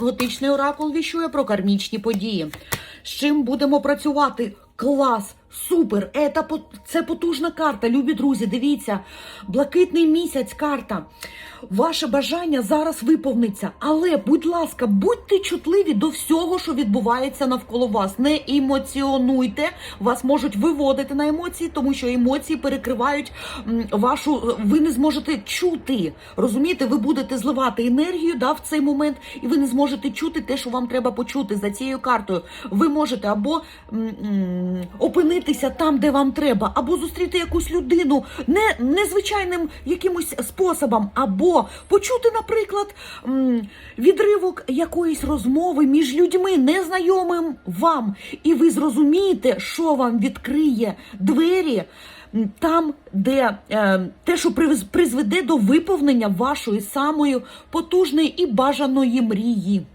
Готичний оракул віщує про кармічні події. З чим будемо працювати? Клас! Супер! Це потужна карта, любі друзі. Дивіться, блакитний місяць карта. Ваше бажання зараз виповниться. Але, будь ласка, будьте чутливі до всього, що відбувається навколо вас. Не емоціонуйте, вас можуть виводити на емоції, тому що емоції перекривають вашу. Ви не зможете чути. Розумієте, ви будете зливати енергію да, в цей момент, і ви не зможете чути те, що вам треба почути за цією картою. Ви можете або м, опинитися там, де вам треба, або зустріти якусь людину не незвичайним якимось способом, або почути, наприклад, відривок якоїсь розмови між людьми, незнайомим вам, і ви зрозумієте, що вам відкриє двері. Там, де е, те, що призведе до виповнення вашої самої потужної і бажаної мрії.